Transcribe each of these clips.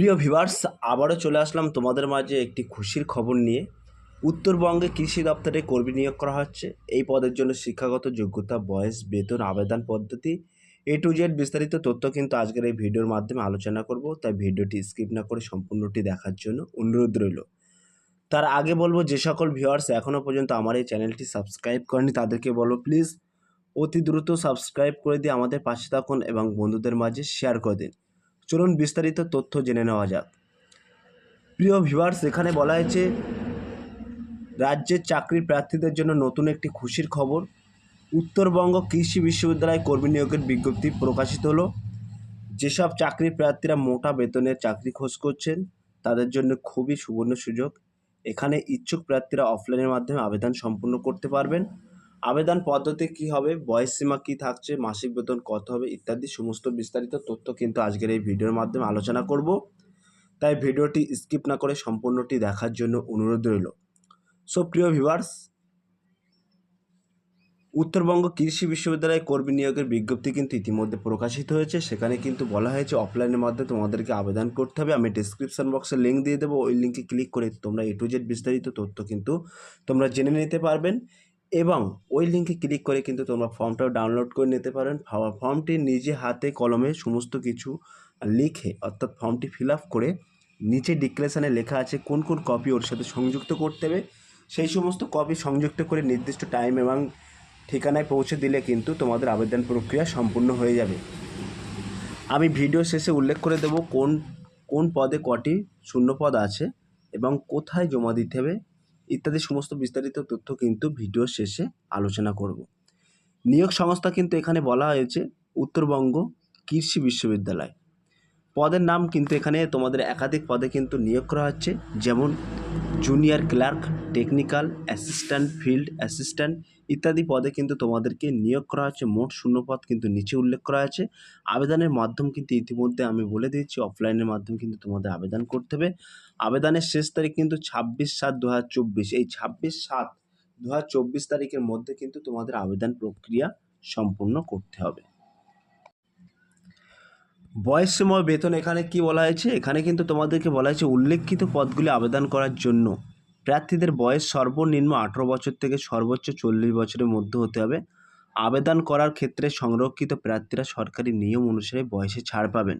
প্রিয় ভিভার্স আবারও চলে আসলাম তোমাদের মাঝে একটি খুশির খবর নিয়ে। উত্তরবঙ্গে কৃষি দপ্তরে কর্মী নিয়োগ করা হচ্ছে। এই পদের জন্য শিক্ষাগত যোগ্যতা, বয়স, বেতন, আবেদন পদ্ধতি এ টু জেড বিস্তারিত তথ্য কিন্তু আজকের এই ভিডিওর মাধ্যমে আলোচনা করব। তাই ভিডিওটি স্কিপ না করে সম্পূর্ণটি দেখার জন্য অনুরোধ রইল। তার আগে বলব, যে সকল ভিউয়ার্স এখনও পর্যন্ত আমার এই চ্যানেলটি সাবস্ক্রাইব করেনি তাদেরকে বলব প্লিজ, অতি দ্রুত সাবস্ক্রাইব করে দিয়ে আমাদের পাশে থাকুন এবং বন্ধুদের মাঝে শেয়ার করে দিন। চলুন বিস্তারিত তথ্য জেনে নেওয়া যাক। প্রিয় ভিউয়ার্স, এখানে বলা হয়েছে রাজ্যের চাকরির প্রার্থীদের জন্য নতুন একটি খুশির খবর। উত্তরবঙ্গ কৃষি বিশ্ববিদ্যালয় কর্মী নিয়োগের বিজ্ঞপ্তি প্রকাশিত হলো। যেসব চাকরি প্রার্থীরা মোটা বেতনের চাকরি খোঁজ করছেন, তাদের জন্য খুবই সুবর্ণ সুযোগ। এখানে ইচ্ছুক প্রার্থীরা অফলাইনের মাধ্যমে আবেদন সম্পূর্ণ করতে পারবেন। আবেদন পদ্ধতি কী হবে, বয়স সীমা কী থাকছে, মাসিক বেতন কত হবে ইত্যাদি সমস্ত বিস্তারিত তথ্য কিন্তু আজকের এই ভিডিওর মাধ্যমে আলোচনা করব। তাই ভিডিওটি স্কিপ না করে সম্পূর্ণটি দেখার জন্য অনুরোধ রইল। সো প্রিয় ভিভার্স উত্তরবঙ্গ কৃষি বিশ্ববিদ্যালয়ে কর্মী নিয়োগের বিজ্ঞপ্তি কিন্তু ইতিমধ্যে প্রকাশিত হয়েছে। সেখানে কিন্তু বলা হয়েছে অফলাইনের মাধ্যমে তোমাদেরকে আবেদন করতে হবে। আমি ডিসক্রিপশন বক্সে লিঙ্ক দিয়ে দেবো। ওই লিঙ্কে ক্লিক করে তোমরা এ টু জেড বিস্তারিত তথ্য কিন্তু তোমরা জেনে নিতে পারবেন। এবং ওই লিঙ্কে ক্লিক করে কিন্তু তোমরা ফর্মটাও ডাউনলোড করে নিতে পারেন ফর্মটি নিজে হাতে কলমে সমস্ত কিছু লিখে অর্থাৎ ফর্মটি ফিল আপ করে নিচে ডিক্লেশনে লেখা আছে কোন কোন কপি ওর সাথে সংযুক্ত করতে হবে। সেই সমস্ত কপি সংযুক্ত করে নির্দিষ্ট টাইম এবং ঠিকানায় পৌঁছে দিলে কিন্তু তোমাদের আবেদন প্রক্রিয়া সম্পূর্ণ হয়ে যাবে। আমি ভিডিও শেষে উল্লেখ করে দেব কোন কোন পদে কটি শূন্য পদ আছে এবং কোথায় জমা দিতে হবে। ইত্যাদি সমস্ত বিস্তারিত তথ্য কিন্তু ভিডিও শেষে আলোচনা করব। নিয়োগ সংস্থা কিন্তু এখানে বলা হয়েছে, উত্তরবঙ্গ কৃষি বিশ্ববিদ্যালয়। পদের নাম কিন্তু এখানে তোমাদের একাধিক পদে কিন্তু নিয়োগ করা হচ্ছে। যেমন junior clerk technical assistant field assistant ইত্যাদি পদে কিন্তু তোমাদেরকে নিয়োগ করা হচ্ছে। মোট শূন্য পদ কিন্তু নিচে উল্লেখ করা আছে। আবেদনের মাধ্যম কিন্তু ইতিমধ্যে আমি বলে দিয়েছি অফলাইনের মাধ্যমে কিন্তু তোমাদের আবেদন করতে হবে। আবেদনের শেষ তারিখ কিন্তু ছাব্বিশ সাত দু এই ছাব্বিশ সাত দু তারিখের মধ্যে কিন্তু তোমাদের আবেদন প্রক্রিয়া সম্পূর্ণ করতে হবে। বয়স সময় বেতন এখানে কি বলা হয়েছে? এখানে কিন্তু তোমাদেরকে বলা হয়েছে উল্লেখিত পদগুলি আবেদন করার জন্য। প্রার্থীদের বয়স সর্বনিম্ন আঠেরো বছর থেকে সর্বোচ্চ চল্লিশ বছরের মধ্যে হতে হবে। আবেদন করার ক্ষেত্রে সংরক্ষিত প্রার্থীরা সরকারি নিয়ম অনুসারে বয়সে ছাড় পাবেন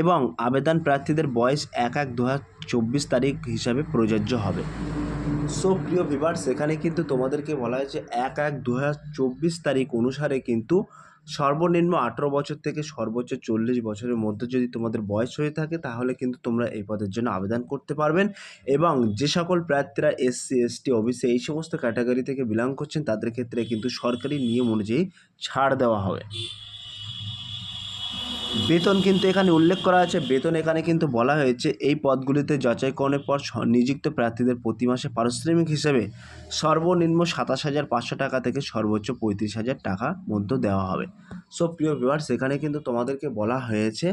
এবং আবেদন প্রার্থীদের বয়স এক এক দু তারিখ হিসাবে প্রযোজ্য হবে। সো প্রিয় ভিভার্স এখানে কিন্তু তোমাদেরকে বলা হয়েছে এক এক দু তারিখ অনুসারে কিন্তু সর্বনিম্ন আঠেরো বছর থেকে সর্বোচ্চ চল্লিশ বছরের মধ্যে যদি তোমাদের বয়স হয়ে থাকে, তাহলে কিন্তু তোমরা এই পদের জন্য আবেদন করতে পারবেন। এবং যে সকল প্রার্থীরা এসসি এসটি ওবিসি এই সমস্ত ক্যাটাগরি থেকে বিলং করছেন, তাদের ক্ষেত্রে কিন্তু সরকারি নিয়ম অনুযায়ী ছাড় দেওয়া হবে। বেতন কিন্তু এখানে উল্লেখ করা আছে। বেতন এখানে কিন্তু বলা হয়েছে, এই পদগুলিতে যাচাইকরণের পর নিযুক্ত প্রার্থীদের প্রতি মাসে পারিশ্রমিক হিসেবে সর্বনিম্ন সাতাশ হাজার পাঁচশো টাকা থেকে সর্বোচ্চ পঁয়ত্রিশ হাজার টাকা মধ্যে দেওয়া হবে। সো, প্রিয় ভিউয়ার্স, এখানে কিন্তু তোমাদেরকে বলা হয়েছে,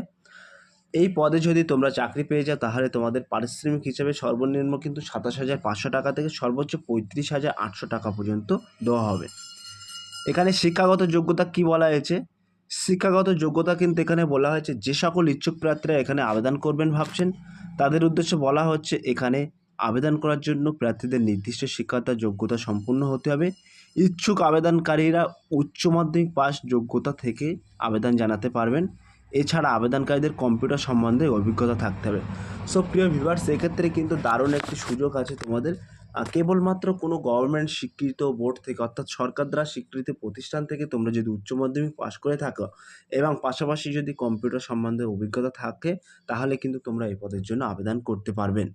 এই পদে যদি তোমরা চাকরি পেয়ে যাও, তাহলে তোমাদের পারিশ্রমিক হিসেবে সর্বনিম্ন কিন্তু সাতাশ হাজার পাঁচশো টাকা থেকে সর্বোচ্চ পঁয়ত্রিশ হাজার আটশো টাকা পর্যন্ত দেওয়া হবে। এখানে শিক্ষাগত যোগ্যতা কি বলা হয়েছে? শিক্ষাগত যোগ্যতা কিন্তু এখানে বলা হয়েছে, যে সকল ইচ্ছুক প্রার্থীরা এখানে আবেদন করবেন ভাবছেন। তাদের উদ্দেশ্যে বলা হচ্ছে, এখানে আবেদন করার জন্য প্রার্থীদের নির্দিষ্ট শিক্ষাগত যোগ্যতা সম্পূর্ণ হতে হবে। ইচ্ছুক আবেদনকারীরা উচ্চ মাধ্যমিক পাস যোগ্যতা থেকে আবেদন জানাতে পারবেন। এছাড়া আবেদনকারীদের কম্পিউটার সম্বন্ধে অভিজ্ঞতা থাকতে হবে। সো প্রিয় ভিভার্স এক্ষেত্রে কিন্তু দারুণ একটি সুযোগ আছে তোমাদের। কেবলমাত্র কোনো গভর্নমেন্ট স্বীকৃত বোর্ড থেকে অর্থাৎ সরকার দ্বারা স্বীকৃত প্রতিষ্ঠান থেকে তোমরা যদি উচ্চ মাধ্যমিক পাশ করে থাকো এবং পাশাপাশি যদি কম্পিউটার সম্বন্ধে অভিজ্ঞতা থাকে, তাহলে কিন্তু তোমরা এই পদের জন্য আবেদন করতে পারবেন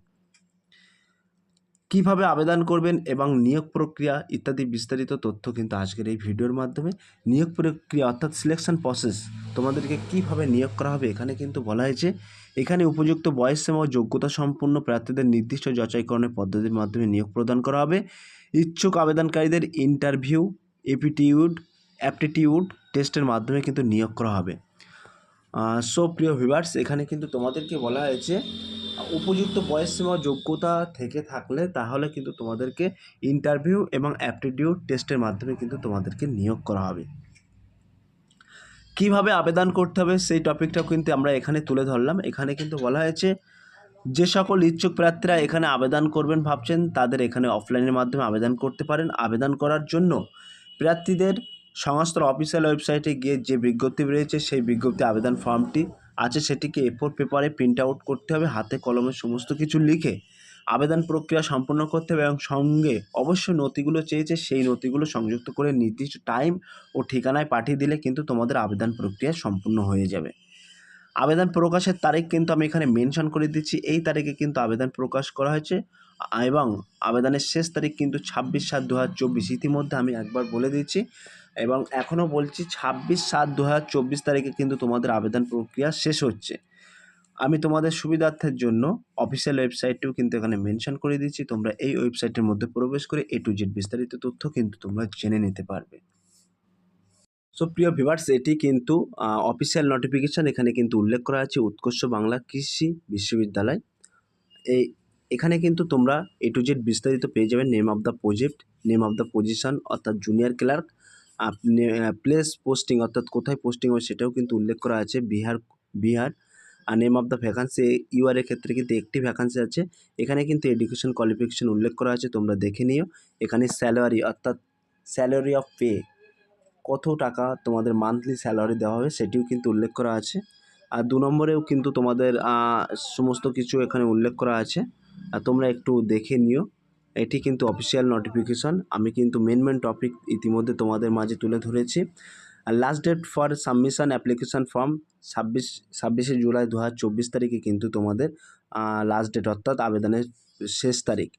কীভাবে আবেদন করবেন এবং নিয়োগ প্রক্রিয়া ইত্যাদি বিস্তারিত তথ্য কিন্তু আজকের এই ভিডিওর মাধ্যমে। নিয়োগ প্রক্রিয়া অর্থাৎ সিলেকশন প্রসেস তোমাদেরকে কীভাবে নিয়োগ করা হবে এখানে কিন্তু বলা হয়েছে। এখানে উপযুক্ত বয়স এবং যোগ্যতা সম্পন্ন প্রার্থীদের নির্দিষ্ট যাচাইকরণের পদ্ধতির মাধ্যমে নিয়োগ প্রদান করা হবে। ইচ্ছুক আবেদনকারীদের ইন্টারভিউ এপিটিউড অ্যাপটিটিউড টেস্টের মাধ্যমে কিন্তু নিয়োগ করা হবে। সো প্রিয় ভিভার্স এখানে কিন্তু তোমাদেরকে বলা হয়েছে উপযুক্ত বয়স সীমা যোগ্যতা থেকে থাকলে তাহলে কিন্তু তোমাদেরকে ইন্টারভিউ এবং অ্যাপটিটিউড টেস্টের মাধ্যমে কিন্তু তোমাদেরকে নিয়োগ করা হবে। কীভাবে আবেদন করতে হবে সেই টপিকটাও কিন্তু আমরা এখানে তুলে ধরলাম। এখানে কিন্তু বলা হয়েছে, যে সকল ইচ্ছুক প্রার্থীরা এখানে আবেদন করবেন ভাবছেন, তাদের এখানে অফলাইনের মাধ্যমে আবেদন করতে পারেন। আবেদন করার জন্য প্রার্থীদের সংস্থার অফিসিয়াল ওয়েবসাইটে গিয়ে যে বিজ্ঞপ্তি রয়েছে, সেই বিজ্ঞপ্তি আবেদন ফর্মটি আছে সেটিকে এফোর ফোর পেপারে প্রিন্ট আউট করতে হবে, হাতে কলমে সমস্ত কিছু লিখে আবেদন প্রক্রিয়া সম্পন্ন করতে হবে এবং সঙ্গে অবশ্যই নথিগুলো চেয়েছে, সেই নথিগুলো সংযুক্ত করে নির্দিষ্ট টাইম ও ঠিকানায় পাঠিয়ে দিলে কিন্তু তোমাদের আবেদন প্রক্রিয়া সম্পূর্ণ হয়ে যাবে। আবেদন প্রকাশের তারিখ কিন্তু আমি এখানে মেনশন করে দিচ্ছি। এই তারিখে কিন্তু আবেদন প্রকাশ করা হয়েছে এবং আবেদনের শেষ তারিখ কিন্তু ছাব্বিশ সাত দু হাজার চব্বিশ ইতিমধ্যে আমি একবার বলে দিচ্ছি এবং এখনও বলছি ছাব্বিশ সাত দু হাজার চব্বিশ তারিখে কিন্তু তোমাদের আবেদন প্রক্রিয়া শেষ হচ্ছে। আমি তোমাদের সুবিধার্থের জন্য অফিসিয়াল ওয়েবসাইটটিও কিন্তু এখানে মেনশন করে দিচ্ছি তোমরা এই ওয়েবসাইটের মধ্যে প্রবেশ করে এ টু জেড বিস্তারিত তথ্য কিন্তু তোমরা জেনে নিতে পারবে। সো প্রিয় ভিভার্স এটি কিন্তু অফিসিয়াল নোটিফিকেশান এখানে কিন্তু উল্লেখ করা আছে উৎকর্ষ বাংলা কৃষি বিশ্ববিদ্যালয়। এই, এখানে কিন্তু তোমরা এ টু জেড বিস্তারিত পেয়ে যাবেন name of the project name of the position অর্থাৎ জুনিয়র ক্লার্ক আপনি প্লেস পোস্টিং অর্থাৎ কোথায় পোস্টিং হবে সেটাও কিন্তু উল্লেখ করা আছে। বিহার বিহার আর নেম অফ দ্য ভ্যাকান্সি ইউআরের ক্ষেত্রে কিন্তু একটি ভ্যাকান্সি আছে। এখানে কিন্তু এডুকেশন কোয়ালিফিকেশন উল্লেখ করা আছে, তোমরা দেখে নিও। এখানে স্যালারি অর্থাৎ স্যালারি অফ পে কত টাকা তোমাদের মান্থলি স্যালারি দেওয়া হবে সেটিও কিন্তু উল্লেখ করা আছে। আর দু নম্বরেও কিন্তু তোমাদের সমস্ত কিছু এখানে উল্লেখ করা আছে। আর তোমরা একটু দেখে নিও। এটি কিন্তু অফিসিয়াল নোটিফিকেশন আমি কিন্তু মেন মেন টপিক ইতিমধ্যে তোমাদের মাঝে তুলে ধরেছি। আর last date for submission application form ছাব্বিশ, ছাব্বিশে জুলাই দু হাজার চব্বিশ তারিখে কিন্তু তোমাদের লাস্ট ডেট অর্থাৎ আবেদনের শেষ তারিখ।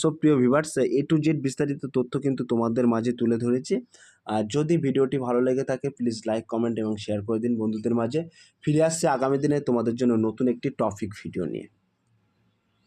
সো প্রিয় ভিভার্স এ টু জেড বিস্তারিত তথ্য কিন্তু তোমাদের মাঝে তুলে ধরেছি। আর যদি ভিডিওটি ভালো লেগে থাকে প্লিজ লাইক কমেন্ট এবং শেয়ার করে দিন বন্ধুদের মাঝে। ফিরে আসছে আগামী দিনে তোমাদের জন্য নতুন একটি টপিক ভিডিও নিয়ে।